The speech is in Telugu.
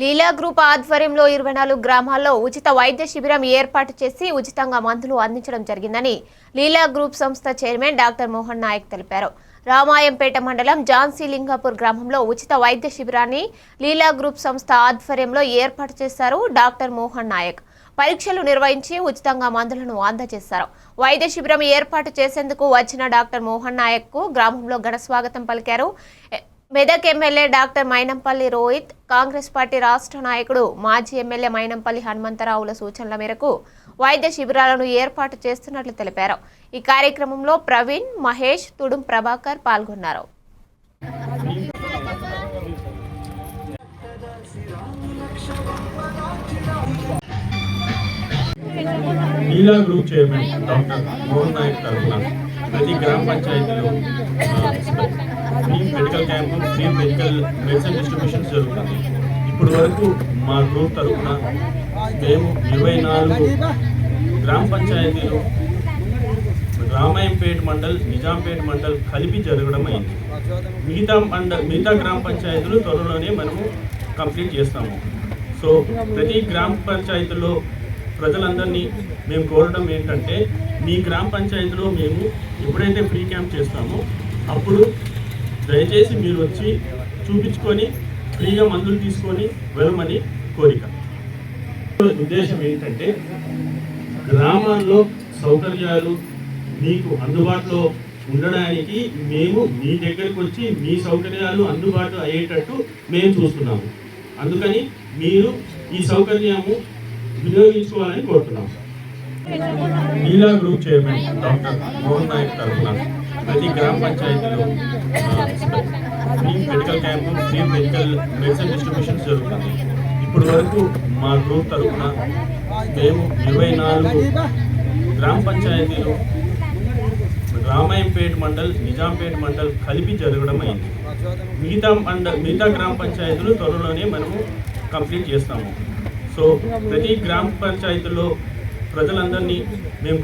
లీలా గ్రూప్ ఆధ్వర్యంలో ఇరవై నాలుగు గ్రామాల్లో ఉచిత వైద్య శిబిరం ఏర్పాటు చేసి ఉచితంగా మందులు అందించడం జరిగిందని లీలా గ్రూప్ సంస్థ చైర్మన్ డాక్టర్ మోహన్ నాయక్ తెలిపారు. రామాయంపేట మండలం ఝాన్సీ లింగాపూర్ గ్రామంలో ఉచిత వైద్య శిబిరాన్ని లీలా గ్రూప్ సంస్థ ఆధ్వర్యంలో ఏర్పాటు చేశారు డాక్టర్ మోహన్ నాయక్. పరీక్షలు నిర్వహించి ఉచితంగా మందులను అందజేశారు. వైద్య శిబిరం ఏర్పాటు చేసేందుకు వచ్చిన డాక్టర్ మోహన్ నాయక్కు గ్రామంలో ఘన స్వాగతం పలికారు. Medak MLA doctor Mynampally Rohit Congress party రాష్ట్ర నాయకుడు మాజీ ఎమ్మెల్యే మైనంపల్లి హనుమంతరావుల సూచనల మేరకు వైద్య శిబిరాలను ఏర్పాటు చేస్తున్నట్లు తెలిపారు. ఈ కార్యక్రమంలో ప్రవీణ్ మహేష్ తుడుం ప్రభాకర్ పాల్గొన్నారు. మహిళా group chairman doctor Mohan Naik తరఫున ప్రతి గ్రామ పంచాయతీలో free medical camp free medical medicine distribution జరుగుతుంది. ఇప్పటి వరకు మా గ్రూప్ తరఫున మేము ఇరవై నాలుగు గ్రామ పంచాయతీలు రామాయంపేట మండల్ నిజాంపేట మండల్ కలిపి జరగడం అయింది. మిగతా మండల్ మిగతా గ్రామ పంచాయతీలు త్వరలోనే మనము కంప్లీట్ చేస్తాము. సో ప్రతి గ్రామ పంచాయతీలో ప్రజలందరినీ మేము కోరడం ఏంటంటే మీ గ్రామ పంచాయతీలో మేము ఎప్పుడైతే ఫ్రీ క్యాంప్ చేస్తామో అప్పుడు దయచేసి మీరు వచ్చి చూపించుకొని ఫ్రీగా మందులు తీసుకొని వెళ్ళమని కోరిక. ఉద్దేశం ఏంటంటే గ్రామాల్లో సౌకర్యాలు మీకు అందుబాటులో ఉండడానికి మేము మీ దగ్గరికి వచ్చి మీ సౌకర్యాలు అందుబాటు అయ్యేటట్టు మేము చూస్తున్నాము. అందుకని మీరు ఈ సౌకర్యము వినియోగించుకోవాలని కోరుతున్నాం. నీలా group chairman doctor Mohan Naik తరఫున ప్రతి గ్రామ పంచాయతీలో free medical camp free medical medicine distribution జరుగుతుంది. ఇప్పటి వరకు మా గ్రూప్ తరఫున మేము ఇరవై నాలుగు గ్రామ పంచాయతీలు రామాయంపేట మండల్ నిజాంపేట మండల్ కలిపి జరగడం అయింది. మిగతా మండల్ మిగతా గ్రామ పంచాయతీలు త్వరలోనే మనము కంప్లీట్ చేస్తాము. సో ప్రతి గ్రామ పంచాయతీలో ప్రజలందరినీ మేము